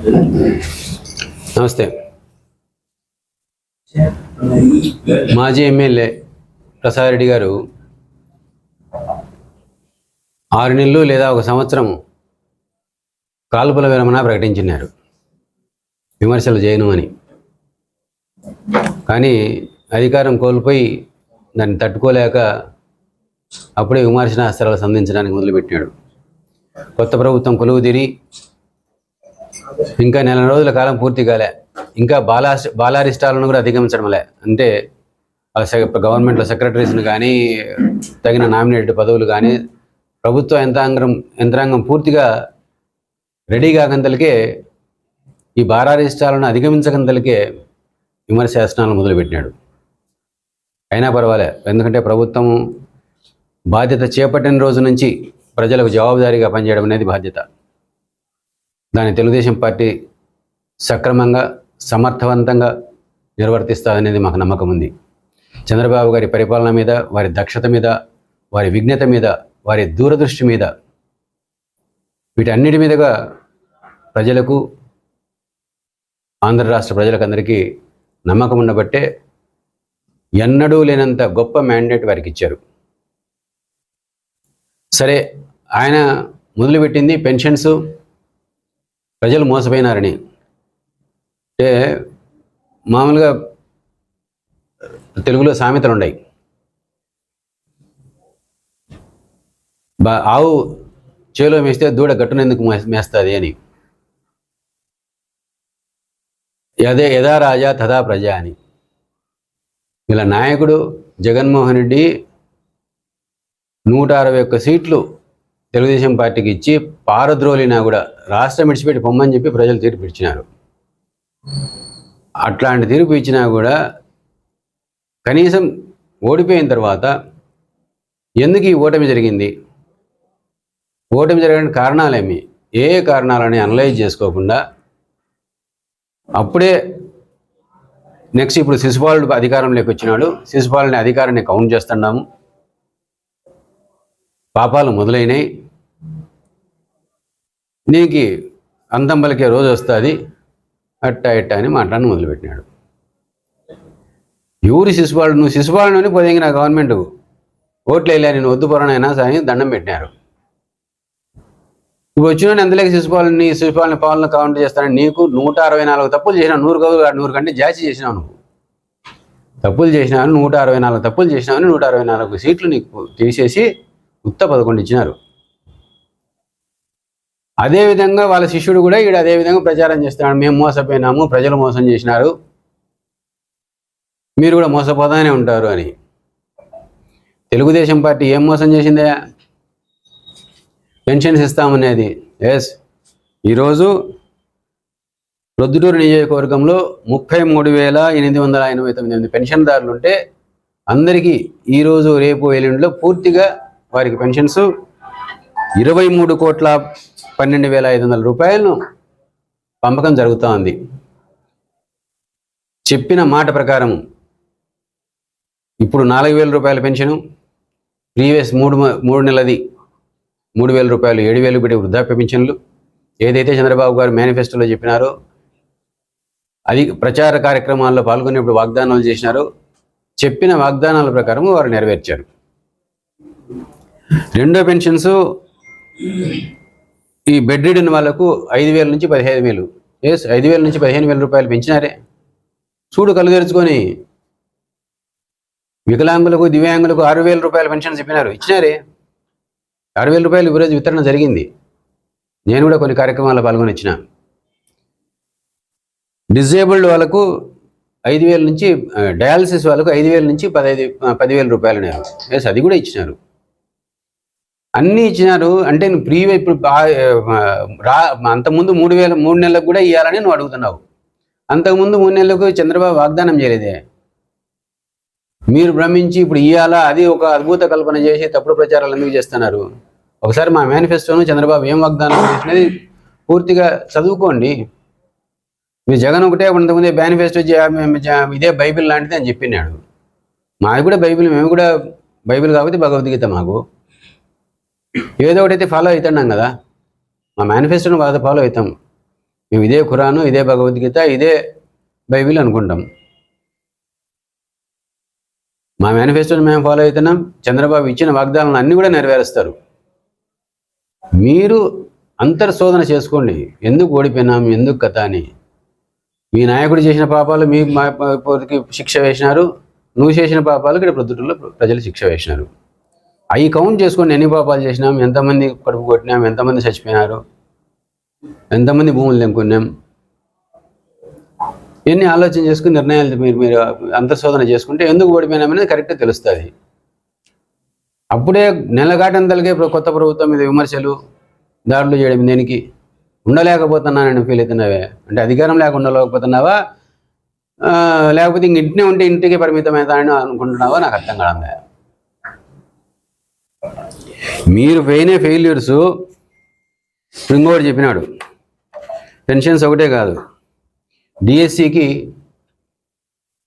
నమస్తే. మాజీ ఎమ్మెల్యే ప్రసాద్ రెడ్డి గారు ఆరు నెలలు లేదా ఒక సంవత్సరం కాల్పుల విరమణ ప్రకటించినారు. విమర్శలు చేయను అని కానీ అధికారం కోల్పోయి దాన్ని తట్టుకోలేక అప్పుడే విమర్శనాస్త్రాలు సంధించడానికి మొదలుపెట్టాడు కొత్త ప్రభుత్వం కొలువు తీరి ఇంకా నెల రోజుల కాలం పూర్తి కాలే. ఇంకా బాలా బాలారిష్టాలను కూడా అధిగమించడంలే. అంటే గవర్నమెంట్లో సెక్రటరీస్ని కానీ తగిన నామినేటెడ్ పదవులు కానీ ప్రభుత్వ యంత్రాంగం యంత్రాంగం పూర్తిగా రెడీ కాకంతలకే ఈ బాలారిష్టాలను అధిగమించకంతలకే విమర్శాసనాలు మొదలుపెట్టినాడు. అయినా పర్వాలే. ఎందుకంటే ప్రభుత్వం బాధ్యత చేపట్టిన రోజు నుంచి ప్రజలకు జవాబుదారీగా పనిచేయడం అనేది బాధ్యత. దాన్ని తెలుగుదేశం పార్టీ సక్రమంగా సమర్థవంతంగా నిర్వర్తిస్తారనేది మాకు నమ్మకం ఉంది. చంద్రబాబు గారి పరిపాలన మీద వారి దక్షత మీద వారి విఘ్నత మీద వారి దూరదృష్టి మీద వీటన్నిటి మీదుగా ప్రజలకు ఆంధ్ర రాష్ట్ర ప్రజలకందరికీ నమ్మకం ఉండబట్టే ఎన్నడూ లేనంత గొప్ప మ్యాండేట్ వారికి ఇచ్చారు. సరే ఆయన మొదలుపెట్టింది పెన్షన్స్ ప్రజలు మోసపోయినారని. అంటే మామూలుగా తెలుగులో సామెతలు ఉన్నాయి. బా ఆవు చేలో మేస్తే దూడ గట్టునెందుకు మేస్తుంది అని. యదే యథా రాజా తథా ప్రజ అని. ఇలా నాయకుడు జగన్మోహన్ రెడ్డి నూట అరవై ఒక్క సీట్లు తెలుగుదేశం పార్టీకి ఇచ్చి పారద్రోలినా కూడా రాష్ట్రం విడిచిపెట్టి పొమ్మని చెప్పి ప్రజలు తీర్పు ఇచ్చినారు. అట్లాంటి తీర్పు ఇచ్చినా కూడా కనీసం ఓడిపోయిన తర్వాత ఎందుకు ఈ ఓటమి జరిగింది? ఓటమి జరగడానికి కారణాలేమి? ఏ కారణాలని అనలైజ్ చేసుకోకుండా అప్పుడే నెక్స్ట్ ఇప్పుడు శిశుపాలుడు అధికారంలోకి వచ్చినాడు. శిశుపాలని అధికారాన్ని కౌంట్ చేస్తున్నాము. పాపాలు మొదలైనవి నీకు అందం పలికే రోజు వస్తుంది. అట్ట ఇట్ట అని మాట్లాడి మొదలుపెట్టినాడు. ఎవరు శిశుపాలుడు నువ్వు శిశుపాలుడు అని పోదేంగి నా గవర్నమెంట్ ఓట్లు వెళ్ళా నేను వద్దు పొరనైనా సరే దండం పెట్టినారు. ఇప్పుడు వచ్చిన ఎంతలేక శిశుపాలని శిశుపాలని పాలన కౌంట్ చేస్తానని నీకు నూట అరవై నాలుగు తప్పులు చేసినావు నూరు గౌరు నూరు కంటే జాస్తి చేసినావు నువ్వు. తప్పులు చేసినావని నూట అరవై నాలుగు తప్పులు చేసినావని నూట అరవై నాలుగు సీట్లు నీకు తీసేసి ఉత్త పదకొండు ఇచ్చినారు. అదేవిధంగా వాళ్ళ శిష్యుడు కూడా ఈడు అదే విధంగా ప్రచారం చేస్తున్నాడు. మేము మోసపోయినాము ప్రజలు మోసం చేసినారు. మీరు కూడా మోసపోతానే ఉంటారు అని. తెలుగుదేశం పార్టీ ఏం మోసం చేసిందే? పెన్షన్స్ ఇస్తామనేది. ఎస్ ఈరోజు ప్రొద్దుటూరు నియోజకవర్గంలో ముప్పై మూడు వేల ఎనిమిది వందల ఎనభై తొమ్మిది మంది పెన్షన్దారులు ఉంటే అందరికీ ఈరోజు రేపు ఎల్లుండిలో పూర్తిగా వారికి పెన్షన్స్. ఇరవై మూడు కోట్ల పన్నెండు వేల ఐదు వందల రూపాయలను పంపకం జరుగుతూ ఉంది చెప్పిన మాట ప్రకారం ఇప్పుడు నాలుగు వేల రూపాయల పెన్షను ప్రీవియస్ మూడు మూడు నెలది మూడు వేల రూపాయలు ఏడు వేలు పెట్టి వృద్ధాప్య పెన్షన్లు. ఏదైతే చంద్రబాబు గారు మేనిఫెస్టోలో చెప్పినారో అది ప్రచార కార్యక్రమాల్లో పాల్గొనేప్పుడు వాగ్దానాలు చేసినారో చెప్పిన వాగ్దానాల ప్రకారం వారు నెరవేర్చారు. రెండో పెన్షన్స్ ఈ బెడ్ రిడన్ వాళ్ళకు ఐదు వేల నుంచి పదిహేను వేలు. ఎస్ ఐదు వేల నుంచి పదిహేను వేల రూపాయలు పెంచినారే. చూడు కళ్ళు తెరుచుకొని వికలాంగులకు దివ్యాంగులకు ఆరు వేల రూపాయల పెన్షన్ చెప్పినారు. ఇచ్చినారే? ఆరు వేల రూపాయలు ఈరోజు వితరణ జరిగింది. నేను కూడా కొన్ని కార్యక్రమాల్లో పాల్గొని ఇచ్చిన డిజేబుల్డ్ వాళ్ళకు ఐదు వేల నుంచి డయాలసిస్ వాళ్ళకు ఐదు వేల నుంచి పదహైదు పదివేల రూపాయలు ఎస్ అది కూడా ఇచ్చినారు. అన్నీ ఇచ్చినారు. అంటే నువ్వు ప్రీవియ ఇప్పుడు రా అంతకుముందు మూడు వేల మూడు నెలలకు కూడా ఇవ్వాలని నువ్వు అడుగుతున్నావు. అంతకుముందు మూడు నెలలకు చంద్రబాబు వాగ్దానం చేయలేదే. మీరు భ్రమించి ఇప్పుడు ఇవ్వాలా అది ఒక అద్భుత కల్పన చేసి తప్పుడు ప్రచారాలు ఎందుకు చేస్తున్నారు? ఒకసారి మా మేనిఫెస్టోను చంద్రబాబు ఏం వాగ్దానం చేసినది పూర్తిగా చదువుకోండి. మీరు జగన్ ఒకటే అంతకుముందే మేనిఫెస్టో ఇదే బైబిల్ లాంటిది అని చెప్పినాడు. మాది కూడా బైబిల్ మేము కూడా బైబిల్ కాబట్టి భగవద్గీత మాకు. ఏదో ఒకటైతే ఫాలో అవుతున్నాం కదా మా మేనిఫెస్టోను బాగా ఫాలో అవుతాం మేము ఇదే ఖురాను ఇదే భగవద్గీత ఇదే బైబిల్ అనుకుంటాం మా మేనిఫెస్టోని మేము ఫాలో అవుతున్నాం చంద్రబాబు ఇచ్చిన వాగ్దానాలను అన్నీ కూడా నెరవేరుస్తారు మీరు అంతర్శోధన చేసుకోండి ఎందుకు ఓడిపోయినాం ఎందుకు కథ అని మీ నాయకుడు చేసిన పాపాలు మీ మా- శిక్ష వేసినారు నువ్వు చేసిన పాపాలు ఇక్కడ ప్రొద్దుటూరులో ప్రజలు శిక్ష వేసినారు అవి కౌంట్ చేసుకొని ఎన్ని పాపాలు చేసినాం ఎంతమంది కడుపు కొట్టినాం ఎంతమంది చచ్చిపోయినారు ఎంతమంది భూములు తెంకున్నాం ఎన్ని ఆలోచన చేసుకుని నిర్ణయాలు మీరు మీరు అంతర్శోధన చేసుకుంటే ఎందుకు ఓడిపోయినామనేది కరెక్ట్గా తెలుస్తుంది. అప్పుడే నెలగాటంతలకే కొత్త ప్రభుత్వం మీద విమర్శలు దాడులు చేయడం దేనికి? ఉండలేకపోతున్నానని ఫీల్ అవుతున్నావే? అంటే అధికారం లేకుండా ఉండలేకపోతున్నావా? లేకపోతే ఇంక ఇంటినే ఉంటే ఇంటికి పరిమితమవుతానని అనుకుంటున్నావా? నాకు అర్థం కాదు మీరు పోయిన ఫెయిల్యూర్స్ ఇంకోటి చెప్పినాడు. పెన్షన్స్ ఒకటే కాదు. డిఎస్సికి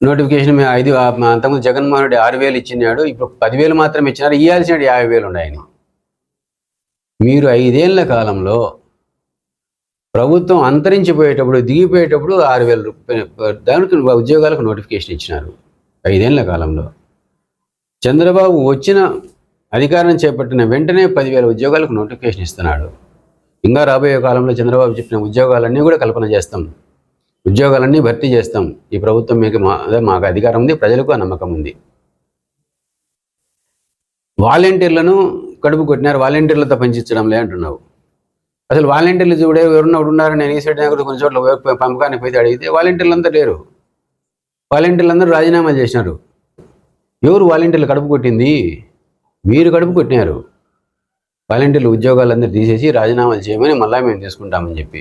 నోటిఫికేషన్ మేము ఐదు అంతకుముందు జగన్మోహన్ రెడ్డి ఆరు వేలు ఇచ్చినాడు ఇప్పుడు పదివేలు మాత్రం ఇచ్చినారు ఇవ్వాల్సిన యాభై వేలు ఉన్నాయని. మీరు ఐదేళ్ళ కాలంలో ప్రభుత్వం అంతరించిపోయేటప్పుడు దిగిపోయేటప్పుడు ఆరు వేల రూపాయలు దానికి ఉద్యోగాలకు నోటిఫికేషన్ ఇచ్చినారు ఐదేళ్ళ కాలంలో. చంద్రబాబు వచ్చిన అధికారం చేపట్టిన వెంటనే పదివేల ఉద్యోగాలకు నోటిఫికేషన్ ఇస్తున్నాడు. ఇంకా రాబోయే కాలంలో చంద్రబాబు చెప్పిన ఉద్యోగాలన్నీ కూడా కల్పన చేస్తాం. ఉద్యోగాలన్నీ భర్తీ చేస్తాం. ఈ ప్రభుత్వం మీకు మా అదే మాకు అధికారం ఉంది ప్రజలకు ఆ నమ్మకం ఉంది. వాలంటీర్లను కడుపు కొట్టినారు వాలంటీర్లతో పనిచేయడంలే అంటున్నావు. అసలు వాలంటీర్లు చూడే ఎవరున్నా ఉన్నారని నేను ఈసెట్ కొన్ని చోట్ల పంపకానికి పోతే అడిగితే వాలంటీర్లు అంతా లేరు. వాలంటీర్లు అందరూ రాజీనామాలు చేసినారు. ఎవరు వాలంటీర్లు కడుపు కొట్టింది? మీరు కడుపు కొట్టినారు. వాలంటీర్లు ఉద్యోగాలందరూ తీసేసి రాజీనామాలు చేయమని మళ్ళీ మేము తీసుకుంటామని చెప్పి.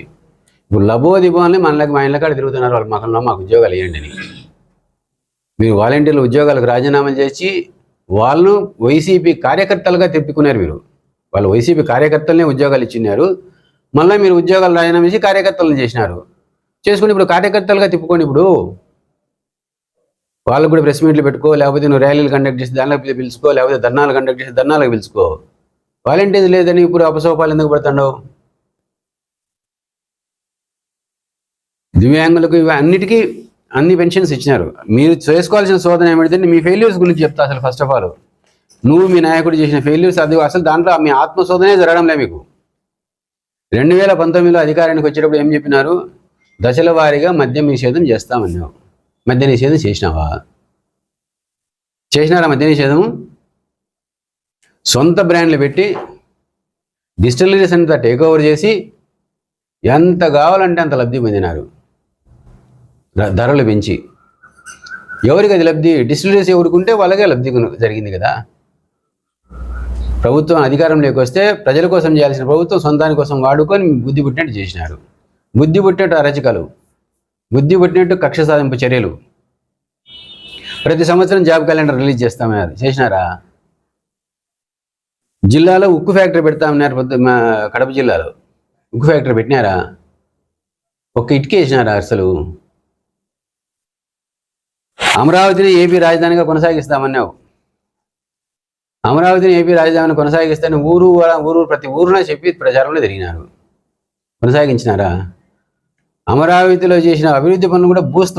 ఇప్పుడు లబో దిబోని మనకి మా ఇళ్ళ కాడ తిరుగుతున్నారు. వాళ్ళు మకంలో మాకు ఉద్యోగాలు ఇవ్వండి అని. మీరు వాలంటీర్లు ఉద్యోగాలకు రాజీనామాలు చేసి వాళ్ళను వైసీపీ కార్యకర్తలుగా తిప్పుకున్నారు మీరు. వాళ్ళు వైసీపీ కార్యకర్తలనే ఉద్యోగాలు ఇచ్చినారు. మళ్ళీ మీరు ఉద్యోగాలు రాజీనామా చేసి కార్యకర్తలను చేసినారు. చేసుకుని ఇప్పుడు కార్యకర్తలుగా తిప్పుకోండి ఇప్పుడు వాళ్ళకు కూడా ప్రెస్ మీట్లు పెట్టుకో లేకపోతే నువ్వు ర్యాలీలు కండక్ట్ చేసి దానిలో పిలుచుకో లేకపోతే ధర్నాలు కండక్ట్ చేసి ధర్నాలకు పిలుచుకో. వాలంటీర్స్ లేదని ఇప్పుడు అపసోపాలు ఎందుకు పడుతున్నావు దివ్యాంగులకు ఇవి అన్నిటికీ అన్ని పెన్షన్స్ ఇచ్చినారు. మీరు చేసుకోవాల్సిన శోధన ఏమిటంటే మీ ఫెయిల్యూర్స్ గురించి చెప్తా అసలు ఫస్ట్ ఆఫ్ ఆల్ నువ్వు మీ నాయకుడు చేసిన ఫెయిల్యూర్స్ అది అసలు దాంట్లో మీ ఆత్మశోధనే జరగడంలే మీకు. రెండు వేల పంతొమ్మిదిలో అధికారానికి వచ్చేటప్పుడు ఏం చెప్పినారు? దశల వారీగా మద్యం నిషేధం చేస్తామన్నావు. మద్య నిషేధం చేసినావా? చేసినారా మద్య నిషేధము సొంత బ్రాండ్లు పెట్టి డిస్టిలరీస్ అంతా టేక్ ఓవర్ చేసి ఎంత కావాలంటే అంత లబ్ధి పొందినారు. ధరలు పెంచి. ఎవరికి అది లబ్ధి? డిస్టిలరీస్ ఎవరుకుంటే వాళ్ళకే లబ్ధి జరిగింది కదా. ప్రభుత్వం అధికారంలోకి వస్తే ప్రజల కోసం చేయాల్సిన ప్రభుత్వం సొంతాని కోసం వాడుకొని బుద్ధి పుట్టినట్టు చేసినారు. బుద్ధి పుట్టినట్టు అరచికలు బుద్ధి పుట్టినట్టు కక్ష సాధింపు చర్యలు. ప్రతి సంవత్సరం జాబ్ క్యాలెండర్ రిలీజ్ చేస్తామన్నారు చేసినారా? జిల్లాలో ఉక్కు ఫ్యాక్టరీ పెడతామన్నారు మా కడప జిల్లాలో. ఉక్కు ఫ్యాక్టరీ పెట్టినారా? ఒక్క ఇటుకే వేసినారా అసలు? అమరావతిని ఏపీ రాజధానిగా కొనసాగిస్తామన్నావు. అమరావతిని ఏపీ రాజధానిని కొనసాగిస్తాను ఊరు ఊరు ప్రతి ఊరున చెప్పి ప్రచారంలో తిరిగినారు. కొనసాగించినారా? అమరావతిలో చేసిన అభివృద్ధి పనులు కూడా భూస్థ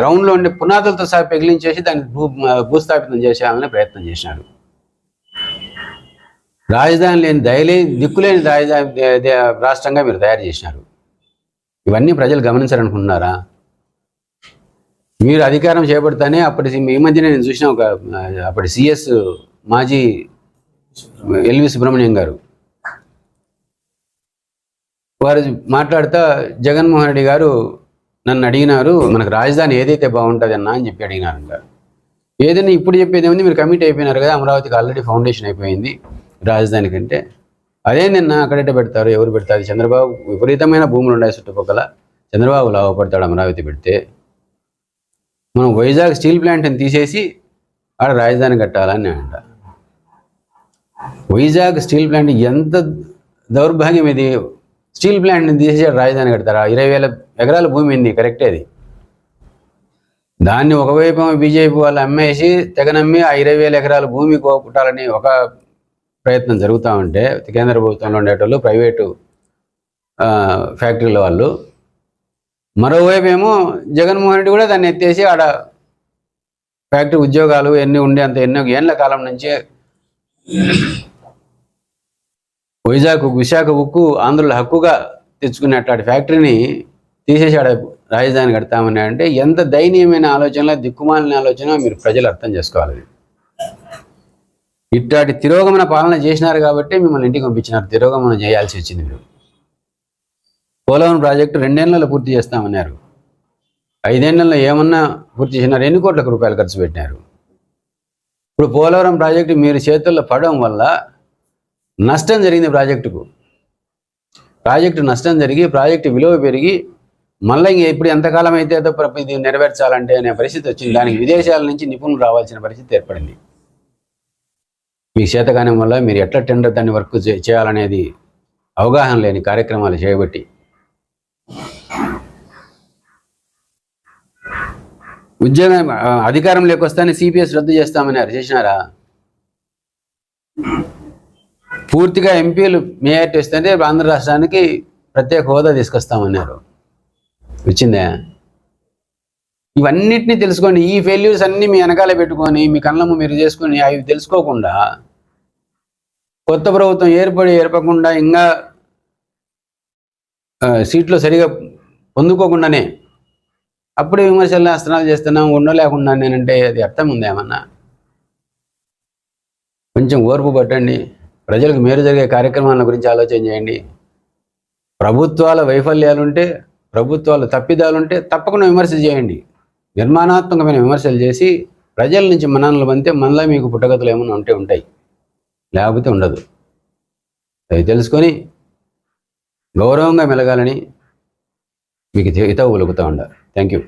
గ్రౌండ్లో ఉండే పునాదులతో సహా పెగిలించేసి దాన్ని భూ భూస్థాపితం చేసేయాలని ప్రయత్నం చేసినారు రాజధాని లేని దయలే దిక్కులేని రాజధాని రాష్ట్రంగా మీరు తయారు చేసినారు. ఇవన్నీ ప్రజలు గమనించాలనుకుంటున్నారా? మీరు అధికారం చేపడతానే అప్పటి ఈ మధ్య నేను చూసిన ఒక అప్పటి సిఎస్ మాజీ ఎల్వి సుబ్రహ్మణ్యం గారు. వారు మాట్లాడుతా జగన్మోహన్ రెడ్డి గారు నన్ను అడిగినారు మనకు రాజధాని ఏదైతే బాగుంటుంది అన్న అని చెప్పి అడిగినారంట. ఏదైనా ఇప్పుడు చెప్పేది ఏముంది? మీరు కమిట్ అయిపోయినారు కదా అమరావతికి ఆల్రెడీ ఫౌండేషన్ అయిపోయింది రాజధాని కంటే. అదే నిన్న అక్కడైతే పెడతారు? ఎవరు పెడతారు? చంద్రబాబు విపరీతమైన భూములు ఉన్నాయి చుట్టుపక్కల. చంద్రబాబు లాభపడతాడు అమరావతి పెడితే. మనం వైజాగ్ స్టీల్ ప్లాంట్ని తీసేసి ఆడ రాజధాని కట్టాలని అంట. వైజాగ్ స్టీల్ ప్లాంట్ ఎంత దౌర్భాగ్యం ఇది? స్టీల్ ప్లాంట్ని తీసేసి ఆడ రాజధాని కడతారా. ఇరవై వేల ఎకరాల భూమి ఉంది కరెక్టే అది దాన్ని ఒకవైపు బీజేపీ వాళ్ళు అమ్మేసి తెగనమ్మి ఆ ఇరవై వేల ఎకరాల భూమి కోపుటాలని ఒక ప్రయత్నం జరుగుతూ ఉంటే కేంద్ర ప్రభుత్వంలో ఉండేటోళ్ళు ప్రైవేటు ఫ్యాక్టరీల వాళ్ళు. మరోవైపు ఏమో జగన్మోహన్ రెడ్డి కూడా దాన్ని ఎత్తేసి ఆడ ఫ్యాక్టరీ ఉద్యోగాలు ఎన్ని ఉండే అంత ఎన్నో ఏళ్ళ కాలం నుంచే వైజాగ్ విశాఖ ఉక్కు ఆంధ్రుల హక్కుగా తెచ్చుకునే అట్లాంటి ఫ్యాక్టరీని తీసేసి రాజధాని కడతామని అంటే ఎంత దయనీయమైన ఆలోచన దిక్కుమాలిన ఆలోచన మీరు ప్రజలు అర్థం చేసుకోవాలి. ఇట్లాంటి తిరోగమన పాలన చేసినారు కాబట్టి మిమ్మల్ని ఇంటికి పంపించినారు. తిరోగమనం చేయాల్సి వచ్చింది మీరు. పోలవరం ప్రాజెక్టు రెండేళ్ళలో పూర్తి చేస్తామన్నారు. ఐదేళ్ళలో ఏమన్నా పూర్తి చేసినారు. ఎన్ని కోట్ల రూపాయలు ఖర్చు పెట్టినారు? ఇప్పుడు పోలవరం ప్రాజెక్టు మీరు చేతుల్లో పడడం వల్ల నష్టం జరిగింది ప్రాజెక్టుకు. ప్రాజెక్టు నష్టం జరిగి ప్రాజెక్టు విలువ పెరిగి మళ్ళీ ఇంక ఇప్పుడు ఎంతకాలం అయితే ఇది నెరవేర్చాలంటే అనే పరిస్థితి వచ్చింది. దానికి విదేశాల నుంచి నిపుణులు రావాల్సిన పరిస్థితి ఏర్పడింది. మీ చేతకానం వల్ల మీరు ఎట్లా టెండర్ దాన్ని వర్క్ చే- చేయాలనేది అవగాహన లేని కార్యక్రమాలు చేయబట్టి ఉద్యోగం అధికారం లేకొస్తానే సిపిఎస్ రద్దు చేస్తామని చేసినారా పూర్తిగా ఎంపీలు మేయర్టీ వస్తుంటే ఆంధ్ర రాష్ట్రానికి ప్రత్యేక హోదా తీసుకొస్తామన్నారు. వచ్చిందా? ఇవన్నిటిని తెలుసుకోండి ఈ ఫెయిల్యూర్స్ అన్ని మీ వెనకాల పెట్టుకొని మీ కళ్ళము మీరు చేసుకొని అవి తెలుసుకోకుండా కొత్త ప్రభుత్వం ఏర్పడి ఏర్పకుండా ఇంకా సీట్లు సరిగా పొందుకోకుండానే అప్పుడు విమర్శలు అస్త్రాలు చేస్తున్నాం ఉండలేకుండా నేనంటే అది అర్థం ఉందేమన్నా కొంచెం ఓర్పు పట్టండి. ప్రజలకు మేలు జరిగే కార్యక్రమాల గురించి ఆలోచన చేయండి. ప్రభుత్వాల వైఫల్యాలుంటే ప్రభుత్వాల తప్పిదాలుంటే తప్పకుండా విమర్శ చేయండి. నిర్మాణాత్మకమైన విమర్శలు చేసి ప్రజల నుంచి మననలు పంతే మనలో మీకు పుట్టగతులు ఏమైనా ఉంటే ఉంటాయి. లేకపోతే ఉండదు. అవి తెలుసుకొని గౌరవంగా మెలగాలని మీకు హితవు పలుకుతూ ఉండాలి. Thank you